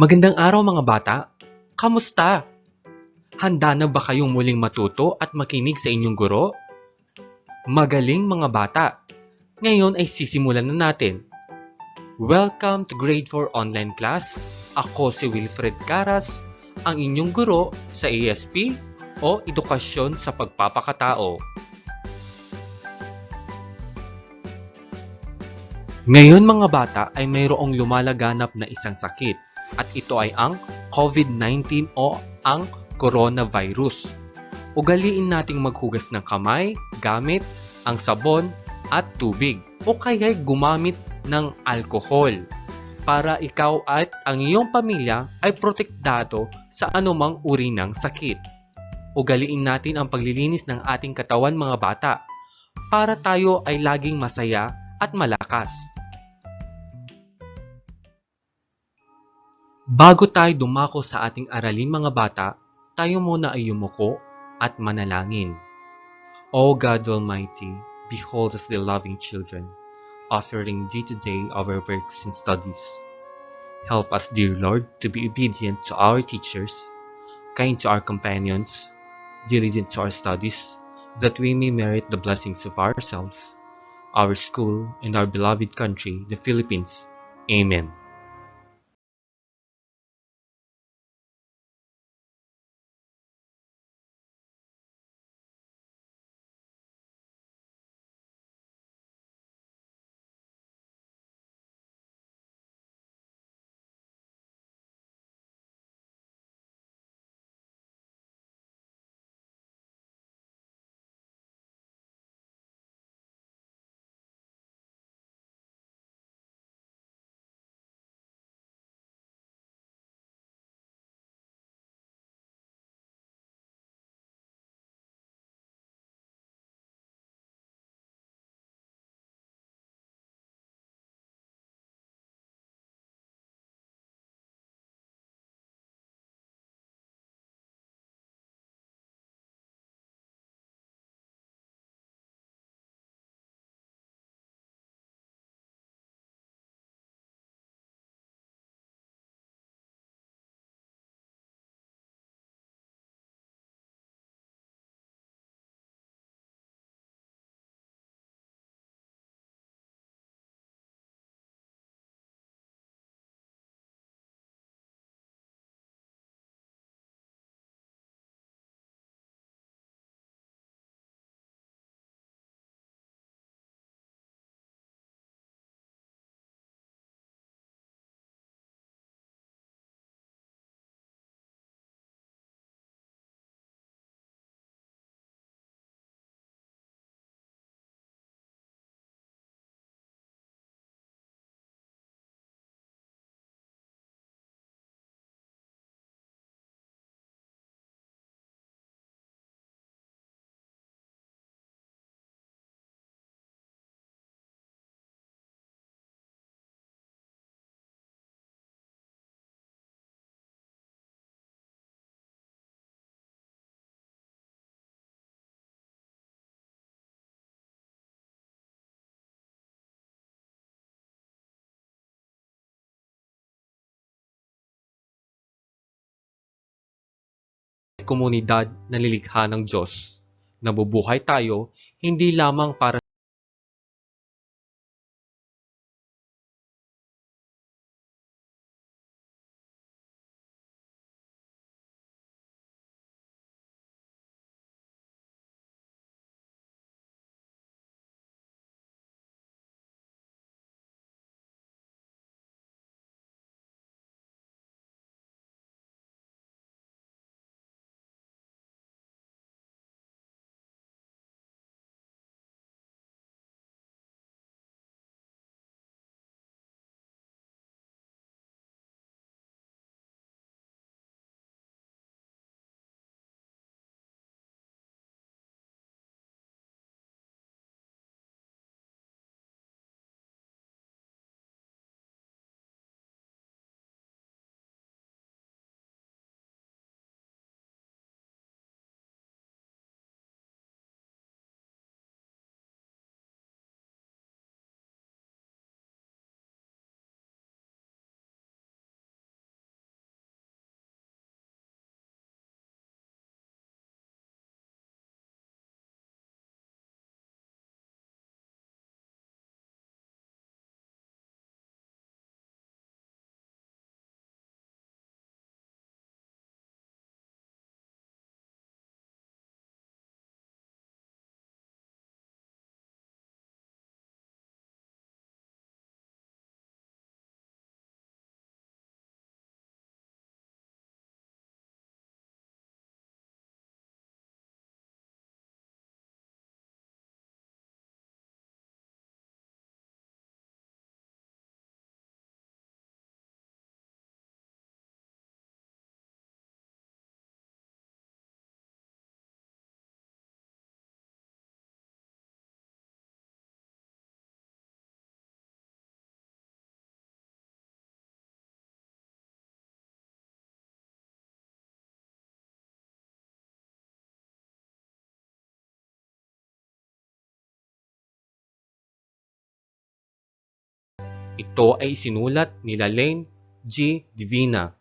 Magandang araw mga bata! Kamusta? Handa na ba kayong muling matuto at makinig sa inyong guro? Magaling mga bata! Ngayon ay sisimulan na natin. Welcome to Grade 4 Online Class. Ako si Wilfred Caras, ang inyong guro sa ESP o Edukasyon sa Pagpapakatao. Ngayon mga bata ay mayroong lumalaganap na isang sakit at ito ay ang COVID-19 o ang coronavirus. Ugaliin nating maghugas ng kamay gamit ang sabon at tubig o kaya'y gumamit ng alkohol para ikaw at ang iyong pamilya ay protektado sa anumang uri ng sakit. Ugaliin natin ang paglilinis ng ating katawan mga bata para tayo ay laging masaya at malakas. Bago tayo dumako sa ating aralin mga bata, tayo muna ay yumuko at manalangin. O God Almighty, behold us the loving children, offering thee today our works and studies. Help us, dear Lord, to be obedient to our teachers, kind to our companions, diligent to our studies, that we may merit the blessings of ourselves, our school, and our beloved country, the Philippines. Amen. Komunidad na nilikha ng Diyos. Nabubuhay tayo hindi lamang para Ito ay isinulat ni Lane G. Divina.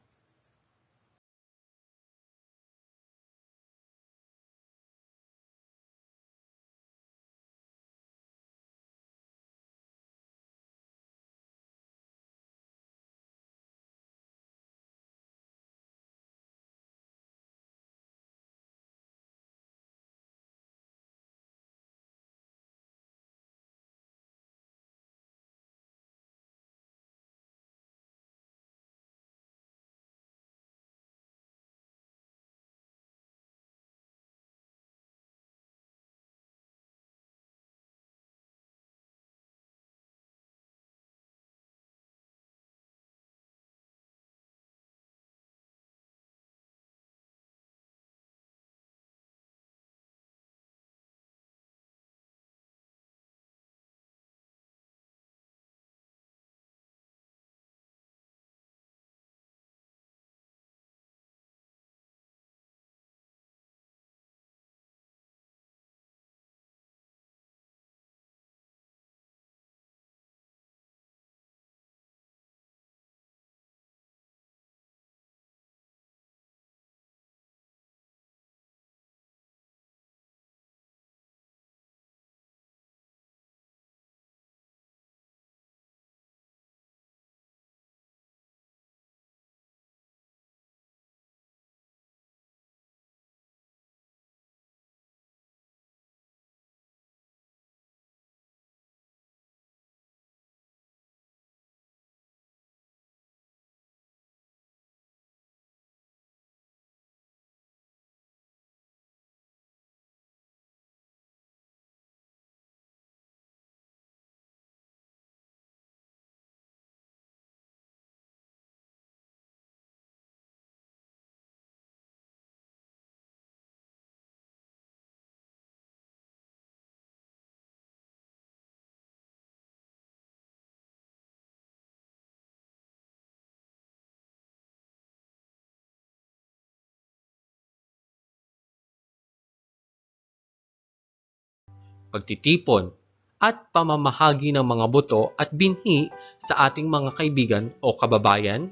Pagtitipon, at pamamahagi ng mga buto at binhi sa ating mga kaibigan o kababayan,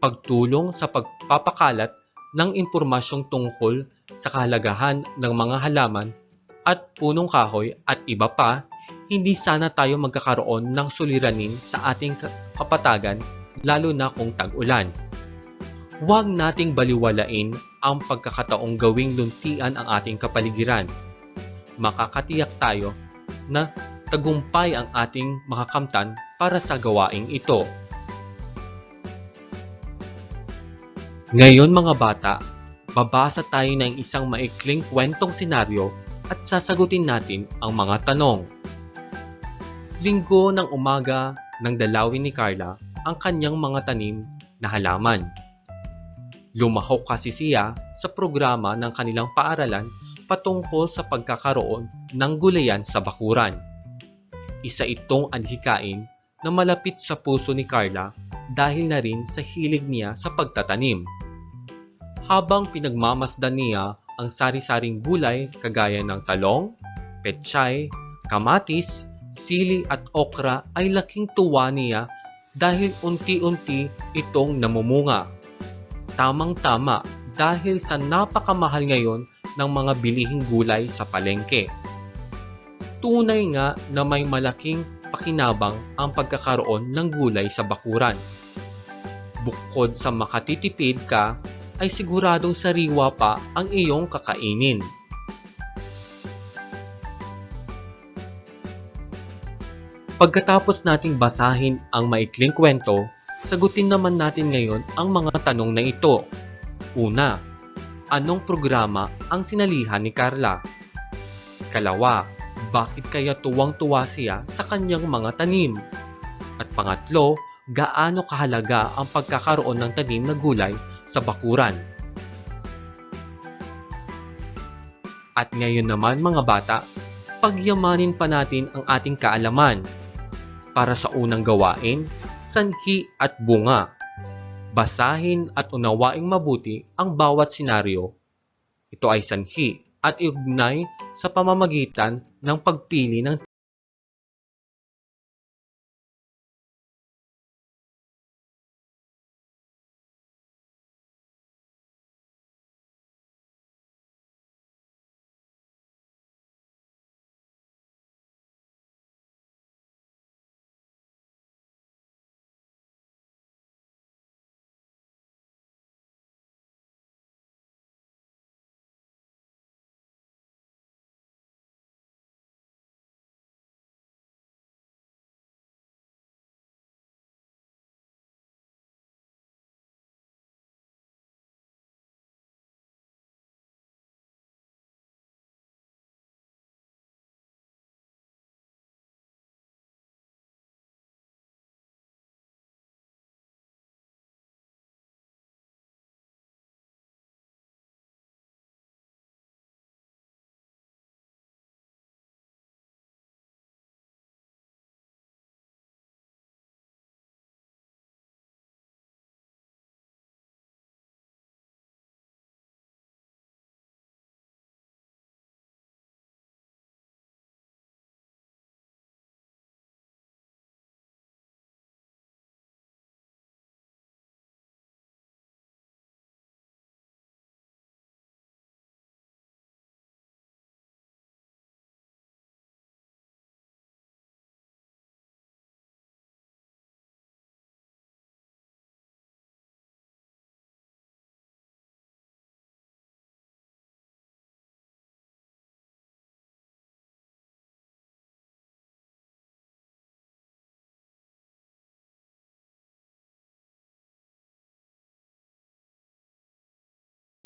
pagtulong sa pagpapakalat ng impormasyong tungkol sa kahalagahan ng mga halaman at punong kahoy at iba pa, hindi sana tayo magkakaroon ng suliranin sa ating ka- kapatagan lalo na kung tag-ulan. Huwag nating baliwalain ang pagkakataong gawing luntian ang ating kapaligiran. Makakatiyak tayo na tagumpay ang ating makakamtan para sa gawaing ito. Ngayon mga bata, babasa tayo ng isang maikling kwentong senaryo at sasagutin natin ang mga tanong. Linggo ng umaga nang dalawin ni Carla ang kanyang mga tanim na halaman. Lumahok kasi siya sa programa ng kanilang paaralan patungkol sa pagkakaroon ng gulayan sa bakuran. Isa itong anhikain na malapit sa puso ni Carla dahil na rin sa hilig niya sa pagtatanim. Habang pinagmamasdan niya ang sari-saring gulay kagaya ng talong, pechay, kamatis, sili at okra ay laking tuwa niya dahil unti-unti itong namumunga. Tamang-tama dahil sa napakamahal ngayon ng mga bilihing gulay sa palengke. Tunay nga na may malaking pakinabang ang pagkakaroon ng gulay sa bakuran. Bukod sa makatitipid ka, ay siguradong sariwa pa ang iyong kakainin. Pagkatapos nating basahin ang maikling kwento, sagutin naman natin ngayon ang mga tanong na ito. Una, anong programa ang sinalihan ni Carla? Kalawa, bakit kaya tuwang-tuwa siya sa kanyang mga tanim? At pangatlo, gaano kahalaga ang pagkakaroon ng tanim na gulay sa bakuran? At ngayon naman mga bata, pagyamanin pa natin ang ating kaalaman para sa unang gawain, sanhi at bunga basahin at unawaing mabuti ang bawat senaryo. Ito ay sanhi at iugnay sa pamamagitan ng pagpili ng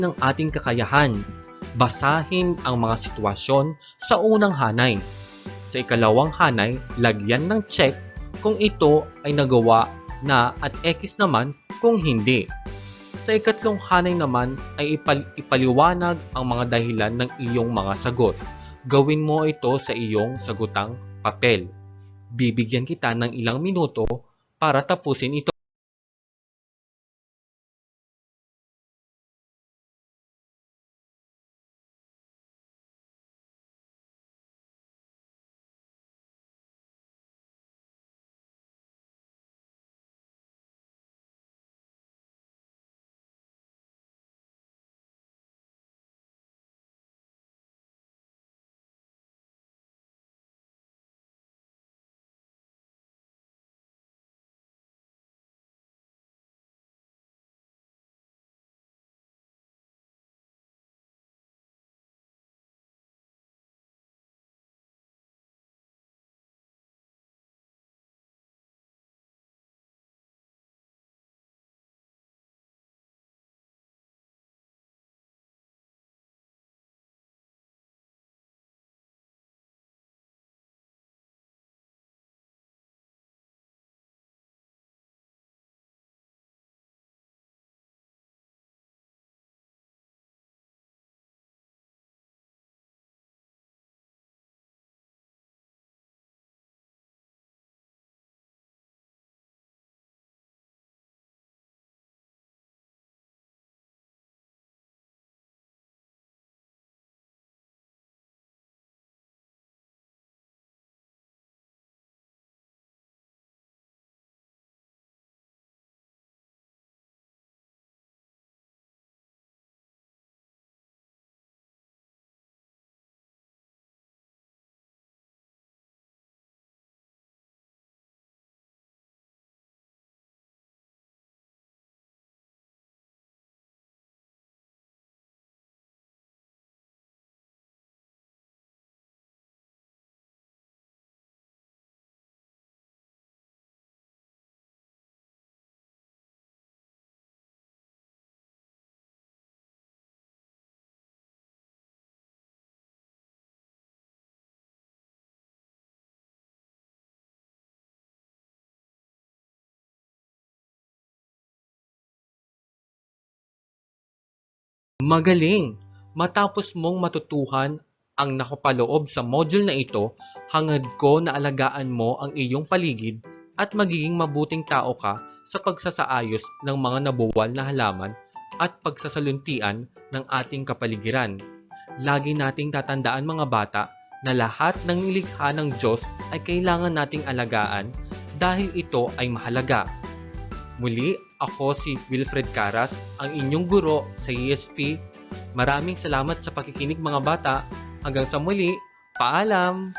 ng ating kakayahan. Basahin ang mga sitwasyon sa unang hanay. Sa ikalawang hanay, lagyan ng check kung ito ay nagawa na at X naman kung hindi. Sa ikatlong hanay naman ay ipal- ipaliwanag ang mga dahilan ng iyong mga sagot. Gawin mo ito sa iyong sagutang papel. Bibigyan kita ng ilang minuto para tapusin ito. Magaling! Matapos mong matutuhan ang nakapaloob sa module na ito, hangad ko na alagaan mo ang iyong paligid at magiging mabuting tao ka sa pagsasaayos ng mga nabuwal na halaman at pagsasaluntian ng ating kapaligiran. Lagi nating tatandaan mga bata na lahat ng nilikha ng Diyos ay kailangan nating alagaan dahil ito ay mahalaga. Muli, ako si Wilfred Caras, ang inyong guro sa ESP. Maraming salamat sa pakikinig mga bata. Hanggang sa muli, paalam!